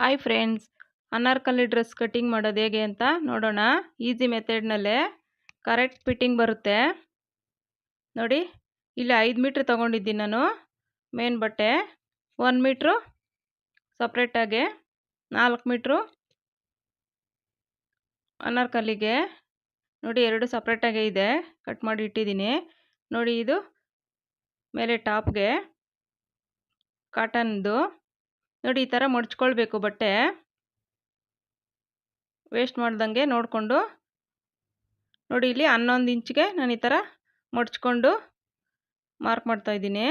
Hi friends Anarkali dress cutting ಮಾಡೋದು ಹೇಗೆ ಅಂತ ನೋಡೋಣ. ಈಸಿ ಮೆಥಡ್ನಲ್ಲೇ ಕರೆಕ್ಟ್ ಫಿಟ್ಟಿಂಗ್ ಬರುತ್ತೆ. ನೋಡಿ, ಇಲ್ಲಿ ಐದು ಮೀಟ್ರ್ ತೊಗೊಂಡಿದ್ದೀನಿ ನಾನು. ಮೇನ್ ಬಟ್ಟೆ ಒನ್ ಮೀಟ್ರು ಸಪ್ರೇಟಾಗೆ ನಾಲ್ಕು ಮೀಟ್ರು ಅನಾರ್ಕಲಿಗೆ. ನೋಡಿ, ಎರಡು ಸಪ್ರೇಟಾಗೆ ಇದೆ. ಕಟ್ ಮಾಡಿ ಇಟ್ಟಿದ್ದೀನಿ. ನೋಡಿ, ಇದು ಮೇಲೆ ಟಾಪ್ಗೆ ಕಾಟನ್ದು ನೋಡಿ ಈ ಥರ ಮಡ್ಚ್ಕೊಳ್ಬೇಕು ಬಟ್ಟೆ. ವೇಸ್ಟ್ ಮಾಡ್ದಂಗೆ ನೋಡಿಕೊಂಡು. ನೋಡಿ ಇಲ್ಲಿ ಹನ್ನೊಂದು ಇಂಚಿಗೆ ನಾನು ಈ ಥರ ಮಡ್ಚ್ಕೊಂಡು ಮಾರ್ಕ್ ಮಾಡ್ತಾಯಿದ್ದೀನಿ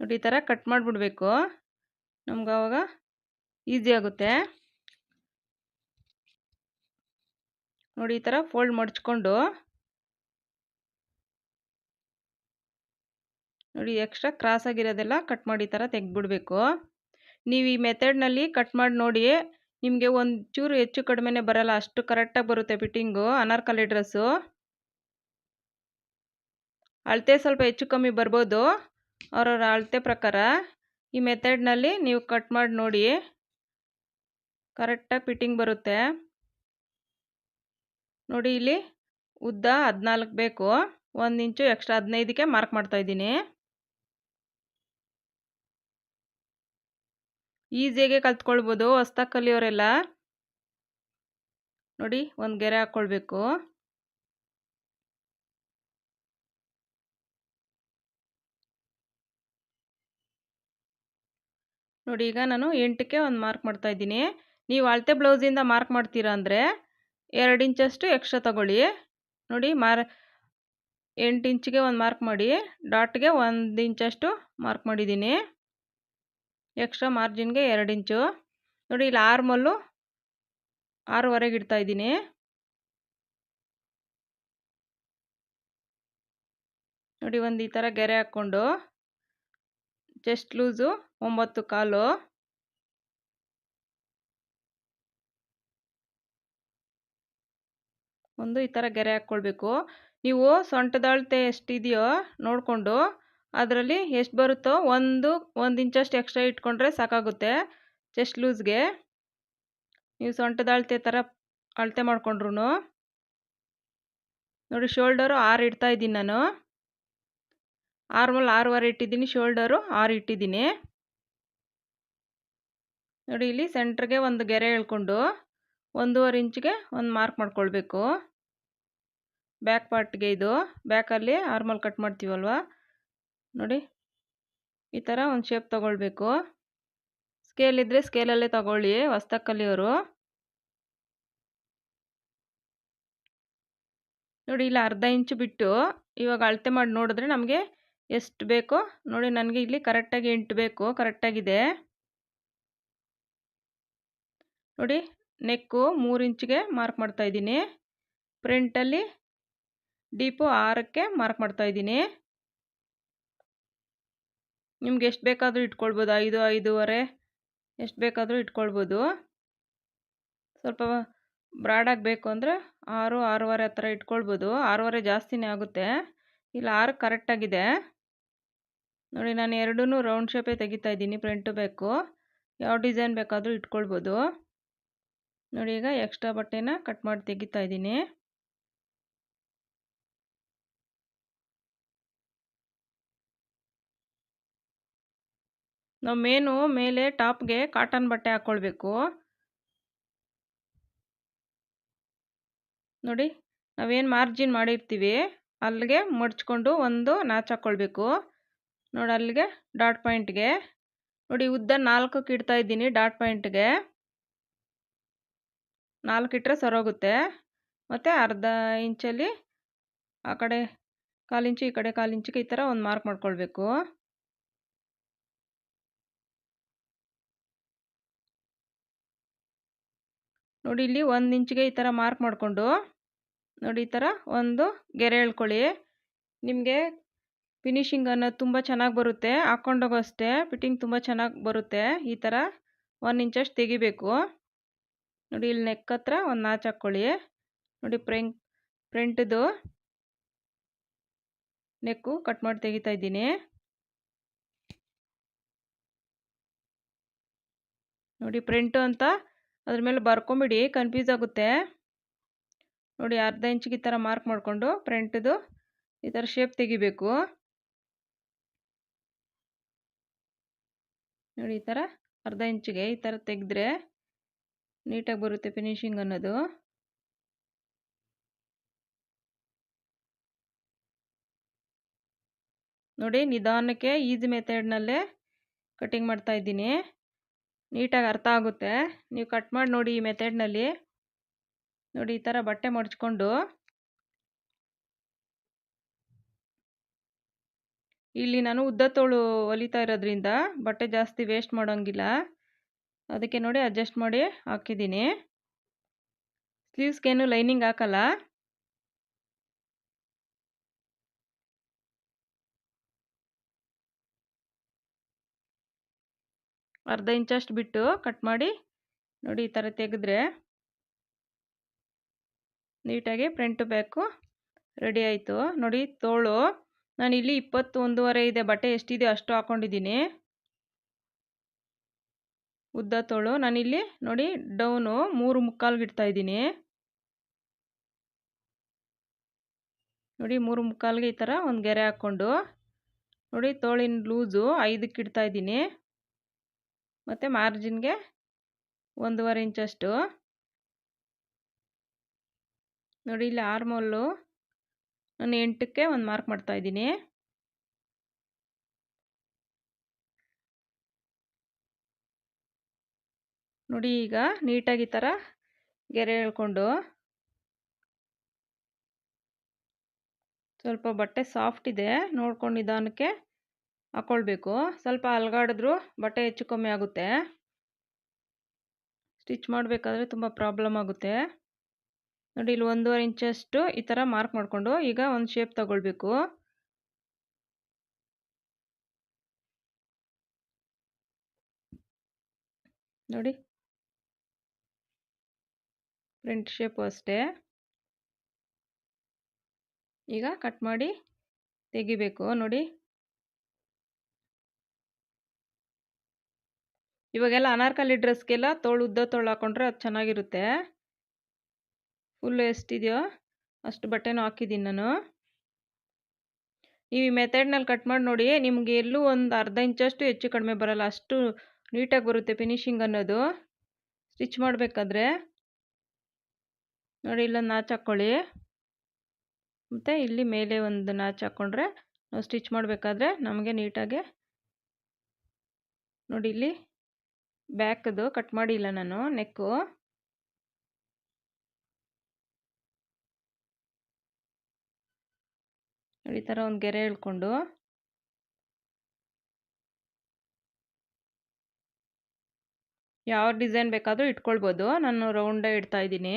ನೋಡಿ ಈ ಥರ ಕಟ್ ಮಾಡಿಬಿಡ್ಬೇಕು. ನಮ್ಗೆ ಆವಾಗ ಈಸಿ ಆಗುತ್ತೆ. ನೋಡಿ ಈ ಥರ ಫೋಲ್ಡ್ ಮಡ್ಚ್ಕೊಂಡು. ನೋಡಿ ಎಕ್ಸ್ಟ್ರಾ ಕ್ರಾಸ್ ಆಗಿರೋದೆಲ್ಲ ಕಟ್ ಮಾಡಿ ಈ ಥರ ತೆಗೆದ್ಬಿಡ್ಬೇಕು. ನೀವು ಈ ಮೆಥಡ್ನಲ್ಲಿ ಕಟ್ ಮಾಡಿ ನೋಡಿ ನಿಮಗೆ ಒಂದು ಹೆಚ್ಚು ಕಡಿಮೆನೇ ಬರಲ್ಲ, ಅಷ್ಟು ಕರೆಕ್ಟಾಗಿ ಬರುತ್ತೆ ಫಿಟ್ಟಿಂಗು ಅನಾರ್ಕಲಿ ಡ್ರೆಸ್ಸು ಅಳತೆ ಸ್ವಲ್ಪ ಹೆಚ್ಚು ಕಮ್ಮಿ ಬರ್ಬೋದು, ಅವರವರ ಅಳತೆ ಪ್ರಕಾರ. ಈ ಮೆಥಡ್ನಲ್ಲಿ ನೀವು ಕಟ್ ಮಾಡಿ ನೋಡಿ ಕರೆಕ್ಟಾಗಿ ಫಿಟ್ಟಿಂಗ್ ಬರುತ್ತೆ. ನೋಡಿ ಇಲ್ಲಿ ಉದ್ದ ಹದಿನಾಲ್ಕು ಬೇಕು, ಒಂದು ಇಂಚು ಎಕ್ಸ್ಟ್ರಾ ಹದಿನೈದಕ್ಕೆ ಮಾರ್ಕ್ ಮಾಡ್ತಾಯಿದ್ದೀನಿ ಈಸಿಯಾಗೆ ಕಲ್ತ್ಕೊಳ್ಬೋದು ಹೊಸ್ದಾಗಿ ಕಲಿಯೋರೆಲ್ಲ. ನೋಡಿ, ಒಂದು ಗೆರೆ ಹಾಕ್ಕೊಳ್ಬೇಕು ನೋಡಿ, ಈಗ ನಾನು ಎಂಟಕ್ಕೆ ಒಂದು ಮಾರ್ಕ್ ಮಾಡ್ತಾ ಇದ್ದೀನಿ. ನೀವು ಅಳತೆ ಬ್ಲೌಸಿಂದ ಮಾರ್ಕ್ ಮಾಡ್ತೀರಾ ಅಂದರೆ ಎರಡು ಇಂಚಷ್ಟು ಎಕ್ಸ್ಟ್ರಾ ತಗೊಳ್ಳಿ. ನೋಡಿ, ಮಾರ್ ಎಂಟು ಇಂಚಿಗೆ ಒಂದು ಮಾರ್ಕ್ ಮಾಡಿ, ಡಾಟ್ಗೆ ಒಂದು ಇಂಚಷ್ಟು ಮಾರ್ಕ್ ಮಾಡಿದ್ದೀನಿ. ಎಕ್ಸ್ಟ್ರಾ ಮಾರ್ಜಿನ್ಗೆ ಎರಡು ಇಂಚು. ನೋಡಿ ಇಲ್ಲಿ ಆರ್ಮಲ್ಲು ಆರೂವರೆಗೆ ಇಡ್ತಾ ಇದ್ದೀನಿ. ನೋಡಿ ಒಂದು ಈ ಥರ ಗೆರೆ ಹಾಕ್ಕೊಂಡು ಚೆಸ್ಟ್ ಲೂಸು ಒಂಬತ್ತು ಕಾಲು. ಒಂದು ಈ ಥರ ಗೆರೆ ಹಾಕ್ಕೊಳ್ಬೇಕು. ನೀವು ಸೊಂಟದ ಅಳತೆ ಎಷ್ಟಿದೆಯೋ ನೋಡಿಕೊಂಡು ಅದರಲ್ಲಿ ಎಷ್ಟು ಬರುತ್ತೋ ಒಂದು ಒಂದು ಇಂಚಷ್ಟು ಎಕ್ಸ್ಟ್ರಾ ಇಟ್ಕೊಂಡ್ರೆ ಸಾಕಾಗುತ್ತೆ. ಚೆಸ್ಟ್ ಲೂಸ್ಗೆ ನೀವು ಸೊಂಟದ ಅಳತೆ ಥರ ಅಳತೆ ಮಾಡಿಕೊಂಡ್ರು ನೋಡಿ ಶೋಲ್ಡರು ಆರು ಇಡ್ತಾ ಇದ್ದೀನಿ ನಾನು. ಆರ್ಮಲ್ ಮೇಲೆ ಆರೂವರೆ ಇಟ್ಟಿದ್ದೀನಿ ಶೋಲ್ಡರು ಆರು ಇಟ್ಟಿದ್ದೀನಿ. ನೋಡಿ ಇಲ್ಲಿ ಸೆಂಟ್ರಿಗೆ ಒಂದು ಗೆರೆ ಎಳ್ಕೊಂಡು ಒಂದೂವರೆ ಇಂಚಿಗೆ ಒಂದು ಮಾರ್ಕ್ ಮಾಡ್ಕೊಳ್ಬೇಕು. ಬ್ಯಾಕ್ ಪಾರ್ಟ್ಗೆ ಇದು. ಬ್ಯಾಕಲ್ಲಿ ಆರ್ಮಲ್ ಕಟ್ ಮಾಡ್ತೀವಲ್ವ? ನೋಡಿ. ಈ ಥರ ಒಂದು ಶೇಪ್ ತೊಗೊಳ್ಬೇಕು. ಸ್ಕೇಲ್ ಇದ್ದರೆ ಸ್ಕೇಲಲ್ಲೇ ತಗೊಳ್ಳಿ ಕಲಿಯೋರು ನೋಡಿ, ಇಲ್ಲಿ ಅರ್ಧ ಇಂಚು ಬಿಟ್ಟು ಇವಾಗ ಅಳತೆ ಮಾಡಿ ನೋಡಿದ್ರೆ ನಮಗೆ ಎಷ್ಟು ಬೇಕು? ನೋಡಿ, ನನಗೆ ಇಲ್ಲಿ ಕರೆಕ್ಟಾಗಿ ಎಂಟು ಬೇಕು ಕರೆಕ್ಟಾಗಿದೆ ನೋಡಿ ನೆಕ್ಕು ಮೂರು ಇಂಚಿಗೆ ಮಾರ್ಕ್ ಮಾಡ್ತಾಯಿದ್ದೀನಿ ಫ್ರಂಟಲ್ಲಿ ಡೀಪು ಆರಕ್ಕೆ ಮಾರ್ಕ್ ಮಾಡ್ತಾಯಿದ್ದೀನಿ ನಿಮ್ಗೆ ಎಷ್ಟು ಬೇಕಾದರೂ ಇಟ್ಕೊಳ್ಬೋದು, ಐದು, ಐದೂವರೆ, ಎಷ್ಟು ಬೇಕಾದರೂ ಇಟ್ಕೊಳ್ಬೋದು. ಸ್ವಲ್ಪ ಬ್ರಾಡಾಗಿ ಬೇಕು ಅಂದರೆ ಆರು, ಆರೂವರೆ ಥರ ಇಟ್ಕೊಳ್ಬೋದು. ಆರೂವರೆ ಜಾಸ್ತಿನೇ ಆಗುತ್ತೆ. ಇಲ್ಲ, ಆರು ಕರೆಕ್ಟಾಗಿದೆ ನೋಡಿ, ನಾನು ಎರಡೂ ರೌಂಡ್ ಶೇಪೇ ತೆಗಿತಾ ಇದ್ದೀನಿ ಫ್ರಂಟು ಬೇಕು ಯಾವ ಡಿಸೈನ್ ಬೇಕಾದರೂ ಇಟ್ಕೊಳ್ಬೋದು. ನೋಡಿ, ಈಗ ಎಕ್ಸ್ಟ್ರಾ ಬಟ್ಟೆನ ಕಟ್ ಮಾಡಿ ತೆಗಿತಾ ಇದ್ದೀನಿ. ನಾವು ಮೇನು ಮೇಲೆ ಟಾಪ್ಗೆ ಕಾಟನ್ ಬಟ್ಟೆ ಹಾಕ್ಕೊಳ್ಬೇಕು ನೋಡಿ, ನಾವೇನು ಮಾರ್ಜಿನ್ ಮಾಡಿರ್ತೀವಿ ಅಲ್ಲಿಗೆ ಮಡ್ಚ್ಕೊಂಡು ಒಂದು ನಾಚ್ ಹಾಕ್ಕೊಳ್ಬೇಕು ನೋಡಿ ಅಲ್ಲಿಗೆ ಡಾಟ್ ಪಾಯಿಂಟ್ಗೆ ನೋಡಿ, ಉದ್ದ ನಾಲ್ಕಕ್ಕೆ ಇಡ್ತಾ ಇದ್ದೀನಿ ಡಾಟ್ ಪಾಯಿಂಟ್ಗೆ ನಾಲ್ಕು ಇಟ್ಟರೆ ಸರೋಗುತ್ತೆ. ಮತ್ತು ಅರ್ಧ ಇಂಚಲ್ಲಿ ಆ ಕಡೆ, ಕಾಲು ಇಂಚು ಈ ಕಡೆ ಕಾಲಿಂಚಿಗೆ ಈ ಥರ ಒಂದು ಮಾರ್ಕ್ ಮಾಡ್ಕೊಳ್ಬೇಕು. ನೋಡಿ ಇಲ್ಲಿ ಒಂದು ಇಂಚಿಗೆ ಈ ಥರ ಮಾರ್ಕ್ ಮಾಡಿಕೊಂಡು, ನೋಡಿ ಈ ಥರ ಒಂದು ಗೆರೆ ಎಳ್ಕೊಳ್ಳಿ ನಿಮಗೆ ಫಿನಿಶಿಂಗ್ ಅನ್ನೋದು ತುಂಬ ಚೆನ್ನಾಗಿ ಬರುತ್ತೆ. ಹಾಕ್ಕೊಂಡೋಗೋ ಅಷ್ಟೇ ಫಿಟ್ಟಿಂಗ್ ತುಂಬ ಚೆನ್ನಾಗಿ ಬರುತ್ತೆ. ಈ ಥರ ಒಂದು ಇಂಚಷ್ಟು ತೆಗಿಬೇಕು. ನೋಡಿ ಇಲ್ಲಿ ನೆಕ್ ಹತ್ರ ಒಂದು ನಾಚ್ ಹಾಕ್ಕೊಳ್ಳಿ. ನೋಡಿ ಫ್ರೆಂಟ್ ಫ್ರಂಟ್ದು ನೆಕ್ಕು ಕಟ್ ಮಾಡಿ ತೆಗಿತಾ ಇದ್ದೀನಿ. ನೋಡಿ ಪ್ರಿಂಟು ಅಂತ ಅದ್ರ ಮೇಲೆ ಬರ್ಕೊಂಬಿಡಿ ಕನ್ಫ್ಯೂಸ್ ಆಗುತ್ತೆ. ನೋಡಿ ಅರ್ಧ ಇಂಚಿಗೆ ಈ ಥರ ಮಾರ್ಕ್ ಮಾಡಿಕೊಂಡು ಫ್ರಂಟ್ದು ಈ ಥರ ಶೇಪ್ ತೆಗಿಬೇಕು. ನೋಡಿ ಈ ಥರ ಅರ್ಧ ಇಂಚಿಗೆ ಈ ಥರ ತೆಗೆದ್ರೆ ನೀಟಾಗಿ ಬರುತ್ತೆ ಫಿನಿಶಿಂಗ್ ಅನ್ನೋದು. ನೋಡಿ ನಿಧಾನಕ್ಕೆ ಈಸಿ ಮೆಥಡ್ನಲ್ಲೇ ಕಟ್ಟಿಂಗ್ ಮಾಡ್ತಾ ಇದ್ದೀನಿ. ನೀಟಾಗಿ ಅರ್ಥ ಆಗುತ್ತೆ. ನೀವು ಕಟ್ ಮಾಡಿ ನೋಡಿ ಈ ಮೆಥಡ್ನಲ್ಲಿ ನೋಡಿ ಈ ಥರ ಬಟ್ಟೆ ಮಡಚ್ಕೊಂಡು. ಇಲ್ಲಿ ನಾನು ಉದ್ದ ತೋಳು ಹೊಲಿತಾ ಇರೋದ್ರಿಂದ ಬಟ್ಟೆ ಜಾಸ್ತಿ ವೇಸ್ಟ್ ಮಾಡೋಂಗಿಲ್ಲ. ಅದಕ್ಕೆ ನೋಡಿ ಅಡ್ಜಸ್ಟ್ ಮಾಡಿ ಹಾಕಿದ್ದೀನಿ. ಸ್ಲೀವ್ಸ್ಗೇನು ಲೈನಿಂಗ್ ಹಾಕಲ್ಲ. ಅರ್ಧ ಇಂಚಷ್ಟು ಬಿಟ್ಟು ಕಟ್ ಮಾಡಿ ನೋಡಿ ಈ ಥರ ತೆಗೆದ್ರೆ ನೀಟಾಗಿ ಫ್ರಂಟು ಬ್ಯಾಕು ರೆಡಿ ಆಯಿತು. ನೋಡಿ ತೋಳು, ನಾನು ಇಲ್ಲಿ ಇಪ್ಪತ್ತು ಒಂದೂವರೆ ಇದೆ, ಬಟ್ಟೆ ಎಷ್ಟಿದೆ ಅಷ್ಟು ಹಾಕ್ಕೊಂಡಿದ್ದೀನಿ ಉದ್ದ ತೋಳು ನಾನಿಲ್ಲಿ ನೋಡಿ ಡೌನು ಮೂರು ಮುಕ್ಕಾಲ್ಗಿಡ್ತಾ ಇದ್ದೀನಿ. ನೋಡಿ ಮೂರು ಮುಕ್ಕಾಲ್ಗೆ ಈ ಥರ ಒಂದು ಗೆರೆ ಹಾಕ್ಕೊಂಡು ನೋಡಿ ತೋಳಿನ ಲೂಸು ಐದಕ್ಕೆ ಇಡ್ತಾ ಇದ್ದೀನಿ. ಮತ್ತು ಮಾರ್ಜಿನ್ಗೆ ಒಂದೂವರೆ ಇಂಚಷ್ಟು. ನೋಡಿ ಇಲ್ಲಿ ಆರ್ಮೋಲ್ಲು ನಾನು ಎಂಟಕ್ಕೆ ಒಂದು ಮಾರ್ಕ್ ಮಾಡ್ತಾ ಇದ್ದೀನಿ. ನೋಡಿ ಈಗ ನೀಟಾಗಿ ಈ ಥರ ಗೆರೆ ಎಳ್ಕೊಂಡು ಸ್ವಲ್ಪ ಬಟ್ಟೆ ಸಾಫ್ಟ್ ಇದೆ ನೋಡ್ಕೊಂಡು ನಿಧಾನಕ್ಕೆ ಹಾಕ್ಕೊಳ್ಬೇಕು ಸ್ವಲ್ಪ ಅಲ್ಗಾಡಿದ್ರೂ ಬಟ್ಟೆ ಹೆಚ್ಚು ಕಮ್ಮಿ ಆಗುತ್ತೆ. ಸ್ಟಿಚ್ ಮಾಡಬೇಕಾದ್ರೆ ತುಂಬ ಪ್ರಾಬ್ಲಮ್ ಆಗುತ್ತೆ. ನೋಡಿ, ಇಲ್ಲಿ ಒಂದೂವರೆ ಇಂಚಷ್ಟು ಈ ಥರ ಮಾರ್ಕ್ ಮಾಡಿಕೊಂಡು ಈಗ ಒಂದು ಶೇಪ್ ತಗೊಳ್ಬೇಕು. ನೋಡಿ. ಫ್ರಂಟ್ ಶೇಪು ಅಷ್ಟೇ. ಈಗ ಕಟ್ ಮಾಡಿ ತೆಗಿಬೇಕು. ನೋಡಿ. ಇವಾಗೆಲ್ಲ ಅನಾರ್ಕಲಿ ಡ್ರೆಸ್ಗೆಲ್ಲ ತೋಳು ಉದ್ದ ತೋಳು ಹಾಕೊಂಡ್ರೆ ಅದು ಚೆನ್ನಾಗಿರುತ್ತೆ. ಫುಲ್ಲು ಎಷ್ಟಿದೆಯೋ ಅಷ್ಟು ಬಟ್ಟೆನೂ ಹಾಕಿದ್ದೀನಿ ನಾನು. ನೀವು ಈ ಮೆಥಡ್ನಲ್ಲಿ ಕಟ್ ಮಾಡಿ ನೋಡಿ, ನಿಮಗೆ ಎಲ್ಲೂ ಒಂದು ಅರ್ಧ ಇಂಚಷ್ಟು ಹೆಚ್ಚು ಕಡಿಮೆ ಬರಲ್ಲ, ಅಷ್ಟು ನೀಟಾಗಿ ಬರುತ್ತೆ ಫಿನಿಶಿಂಗ್ ಅನ್ನೋದು. ಸ್ಟಿಚ್ ಮಾಡಬೇಕಾದ್ರೆ. ನೋಡಿ, ಇಲ್ಲೊಂದು ನಾಚ್ ಹಾಕ್ಕೊಳ್ಳಿ ಮತ್ತು ಇಲ್ಲಿ ಮೇಲೆ ಒಂದು ನಾಚ್ ಹಾಕ್ಕೊಂಡ್ರೆ ನಾವು ಸ್ಟಿಚ್ ಮಾಡಬೇಕಾದ್ರೆ ನಮಗೆ ನೀಟಾಗೆ ನೋಡಿ ಇಲ್ಲಿ ಬ್ಯಾಕ್ದು ಕಟ್ ಮಾಡಿಲ್ಲ ನಾನು, ನೆಕ್ಕು. ಈ ಥರ ಒಂದು ಗೆರೆ ಎಳ್ಕೊಂಡು ಯಾವ ಡಿಸೈನ್ ಬೇಕಾದರೂ ಇಟ್ಕೊಳ್ಬೋದು, ನಾನು ರೌಂಡೇ ಇಡ್ತಾ ಇದ್ದೀನಿ.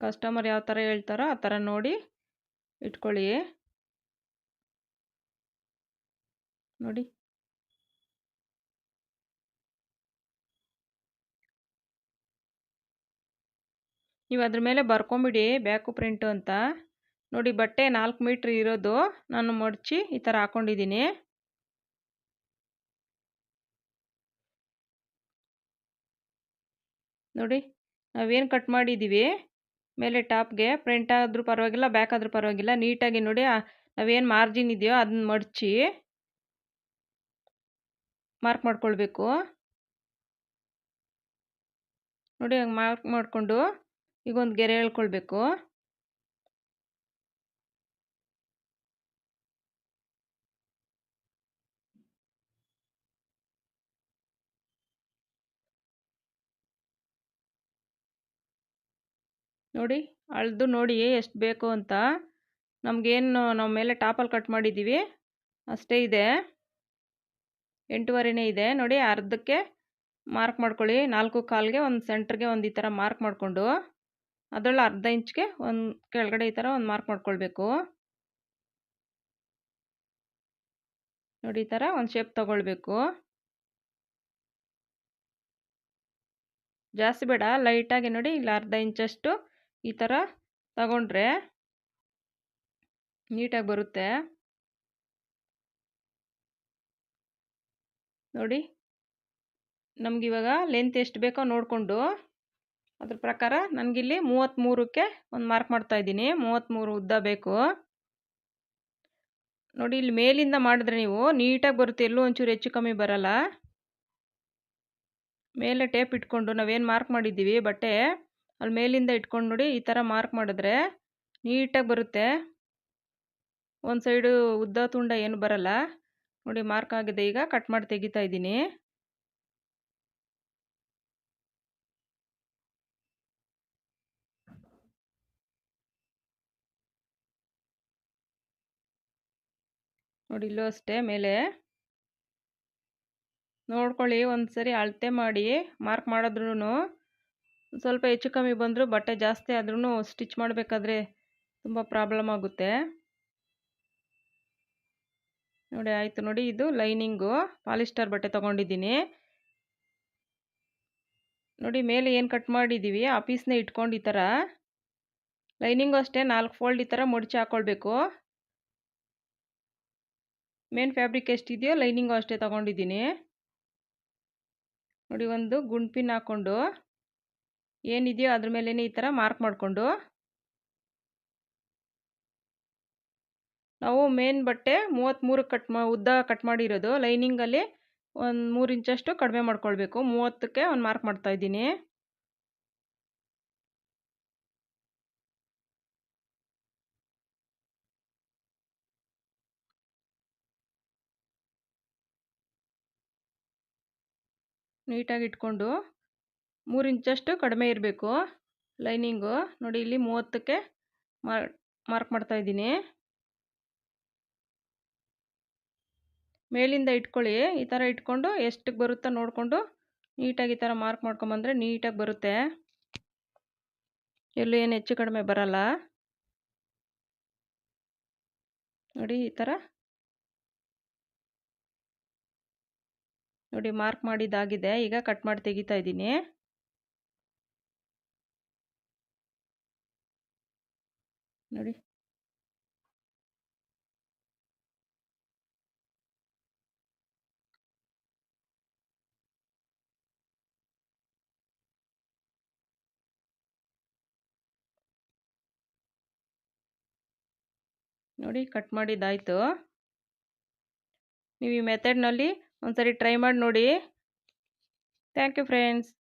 ಕಸ್ಟಮರ್ ಯಾವ ಥರ ಹೇಳ್ತಾರೋ ಆ ಥರ ನೋಡಿ ಇಟ್ಕೊಳ್ಳಿ. ನೋಡಿ. ನೀವು ಅದ್ರ ಮೇಲೆ ಬರ್ಕೊಂಬಿಡಿ ಬ್ಯಾಕು ಪ್ರಿಂಟು ಅಂತ. ನೋಡಿ ಬಟ್ಟೆ ನಾಲ್ಕು ಮೀಟ್ರ್ ಇರೋದು. ನಾನು ಮಡಚಿ ಈ ಥರ ಹಾಕ್ಕೊಂಡಿದ್ದೀನಿ ನೋಡಿ ನಾವೇನು ಕಟ್ ಮಾಡಿದ್ದೀವಿ ಮೇಲೆ ಟಾಪ್ಗೆ ಪ್ರಿಂಟ್ ಆದರೂ ಪರವಾಗಿಲ್ಲ, ಬ್ಯಾಕ್ ಆದರೂ ಪರವಾಗಿಲ್ಲ. ನೀಟಾಗಿ ನೋಡಿ ನಾವೇನು ಮಾರ್ಜಿನ್ ಇದೆಯೋ ಅದನ್ನ ಮಡಚಿ. ಮಾರ್ಕ್ ಮಾಡ್ಕೊಳ್ಬೇಕು. ನೋಡಿ ಹಂಗೆ ಮಾರ್ಕ್ ಮಾಡಿಕೊಂಡು ಈಗ ಒಂದು ಗೆರೆ ಎಳ್ಕೊಳ್ಬೇಕು ನೋಡಿ ಅಳ್ದು ನೋಡಿ ಎಷ್ಟು ಬೇಕು ಅಂತ. ನಮಗೇನು ನಾವು ಮೇಲೆ ಟಾಪಲ್ಲಿ ಕಟ್ ಮಾಡಿದ್ದೀವಿ ಅಷ್ಟೇ ಇದೆ. ಎಂಟೂವರೆನೇ ಇದೆ. ನೋಡಿ ಅರ್ಧಕ್ಕೆ ಮಾರ್ಕ್ ಮಾಡ್ಕೊಳ್ಳಿ. ನಾಲ್ಕು ಕಾಲ್ಗೆ ಒಂದು ಸೆಂಟ್ರಿಗೆ ಒಂದು ಈ ಥರ ಮಾರ್ಕ್ ಮಾಡಿಕೊಂಡು, ಅದರಲ್ಲಿ ಅರ್ಧ ಇಂಚ್ಗೆ ಒಂದು ಕೆಳಗಡೆ ಈ ಥರ ಒಂದು ಮಾರ್ಕ್ ಮಾಡ್ಕೊಳ್ಬೇಕು. ನೋಡಿ ಈ ಥರ ಒಂದು ಶೇಪ್ ತಗೊಳ್ಬೇಕು. ಜಾಸ್ತಿ ಬೇಡ ಲೈಟಾಗಿ ನೋಡಿ ಇಲ್ಲಿ ಅರ್ಧ ಇಂಚಷ್ಟು ಈ ಥರ ತಗೊಂಡ್ರೆ ನೀಟಾಗಿ ಬರುತ್ತೆ. ನೋಡಿ. ನಮಗಿವಾಗ ಲೆಂತ್ ಎಷ್ಟು ಬೇಕೋ ನೋಡಿಕೊಂಡು ಅದ್ರ ಪ್ರಕಾರ ನನಗಿಲ್ಲಿ ಮೂವತ್ತ್ಮೂರಕ್ಕೆ ಒಂದು ಮಾರ್ಕ್ ಮಾಡ್ತಾ ಇದ್ದೀನಿ. ಮೂವತ್ತ್ಮೂರು ಉದ್ದ ಬೇಕು. ನೋಡಿ, ಇಲ್ಲಿ ಮೇಲಿಂದ ಮಾಡಿದ್ರೆ ನೀವು ನೀಟಾಗಿ ಬರುತ್ತೆ. ಎಲ್ಲೂ ಒಂಚೂರು ಹೆಚ್ಚು ಕಮ್ಮಿ ಬರಲ್ಲ. ಮೇಲೆ ಟೇಪ್ ಇಟ್ಕೊಂಡು ನಾವೇನು ಮಾರ್ಕ್ ಮಾಡಿದ್ದೀವಿ ಬಟ್ಟೆ ಅಲ್ಲಿ ಮೇಲಿಂದ ಇಟ್ಕೊಂಡು ನೋಡಿ ಈ ಥರ ಮಾರ್ಕ್ ಮಾಡಿದ್ರೆ ನೀಟಾಗಿ ಬರುತ್ತೆ. ಒಂದು ಸೈಡು ಉದ್ದ ತುಂಡ ಏನು ಬರಲ್ಲ. ನೋಡಿ ಮಾರ್ಕ್ ಆಗಿದೆ ಈಗ ಕಟ್ ಮಾಡಿ ತೆಗಿತಾ ಇದ್ದೀನಿ. ನೋಡಿ ಇಲ್ಲೂ ಅಷ್ಟೇ ಮೇಲೆ. ನೋಡ್ಕೊಳ್ಳಿ ಒಂದು ಸರಿ ಅಳತೆ ಮಾಡಿ ಮಾರ್ಕ್ ಮಾಡಿದ್ರೂ ಸ್ವಲ್ಪ ಹೆಚ್ಚು ಕಮ್ಮಿ ಬಂದರೂ ಬಟ್ಟೆ ಜಾಸ್ತಿ ಆದ್ರೂ ಸ್ಟಿಚ್ ಮಾಡಬೇಕಾದ್ರೆ ತುಂಬ ಪ್ರಾಬ್ಲಮ್ ಆಗುತ್ತೆ. ನೋಡಿ, ಆಯಿತು ನೋಡಿ, ಇದು ಲೈನಿಂಗು. ಪಾಲಿಸ್ಟರ್ ಬಟ್ಟೆ ತೊಗೊಂಡಿದ್ದೀನಿ. ನೋಡಿ, ಮೇಲೆ ಏನು ಕಟ್ ಮಾಡಿದ್ದೀವಿ ಆ ಇಟ್ಕೊಂಡು ಈ ಥರ. ಲೈನಿಂಗು ಅಷ್ಟೇ, ನಾಲ್ಕು ಫೋಲ್ಡ್ ಈ ಥರ ಮುಡ್ಚಿ ಹಾಕ್ಕೊಳ್ಬೇಕು ಮೇನ್ ಫ್ಯಾಬ್ರಿಕ್ ಎಷ್ಟಿದೆಯೋ, ಲೈನಿಂಗು ಅಷ್ಟೇ ತೊಗೊಂಡಿದ್ದೀನಿ. ನೋಡಿ, ಒಂದು ಗುಂಡ್ಪಿನ್ ಹಾಕ್ಕೊಂಡು ಏನಿದೆಯೋ ಅದ್ರ ಮೇಲೇ ಈ ಥರ ಮಾರ್ಕ್ ಮಾಡಿಕೊಂಡು. ನಾವು ಮೇನ್ ಬಟ್ಟೆ ಮೂವತ್ತ್ಮೂರು ಕಟ್ ಮಾ, ಉದ್ದ ಕಟ್ ಮಾಡಿರೋದು. ಲೈನಿಂಗಲ್ಲಿ ಒಂದು ಮೂರು ಇಂಚಷ್ಟು ಕಡಿಮೆ ಮಾಡ್ಕೊಳ್ಬೇಕು. ಮೂವತ್ತಕ್ಕೆ ಒಂದು ಮಾರ್ಕ್ ಮಾಡ್ತಾಯಿದ್ದೀನಿ ನೀಟಾಗಿ ಇಟ್ಕೊಂಡು ಮೂರು ಇಂಚಷ್ಟು ಕಡಿಮೆ ಇರಬೇಕು ಲೈನಿಂಗು. ನೋಡಿ, ಇಲ್ಲಿ ಮೂವತ್ತಕ್ಕೆ ಮಾರ್ ಮಾರ್ಕ್ ಮಾಡ್ತಾಯಿದ್ದೀನಿ ಮೇಲಿಂದ ಇಟ್ಕೊಳ್ಳಿ. ಈ ಥರ ಇಟ್ಕೊಂಡು ಎಷ್ಟಕ್ಕೆ ಬರುತ್ತೋ ನೋಡಿಕೊಂಡು ನೀಟಾಗಿ ಈ ಥರ ಮಾರ್ಕ್ ಮಾಡ್ಕೊಂಬಂದರೆ ನೀಟಾಗಿ ಬರುತ್ತೆ. ಎಲ್ಲೂ ಏನು ಹೆಚ್ಚು ಕಡಿಮೆ ಬರಲ್ಲ. ನೋಡಿ ಈ ಥರ. ನೋಡಿ ಮಾರ್ಕ್ ಮಾಡಿದ್ದಾಗಿದೆ. ಈಗ ಕಟ್ ಮಾಡಿ ತೆಗಿತಾ ಇದ್ದೀನಿ. ನೋಡಿ. ನೋಡಿ ಕಟ್ ಮಾಡಿದ್ದಾಯಿತು. ನೀವು ಈ ಮೆಥಡ್ನಲ್ಲಿ ಒಂದ್ಸರಿ ಟ್ರೈ ಮಾಡಿ ನೋಡಿ. Thank you friends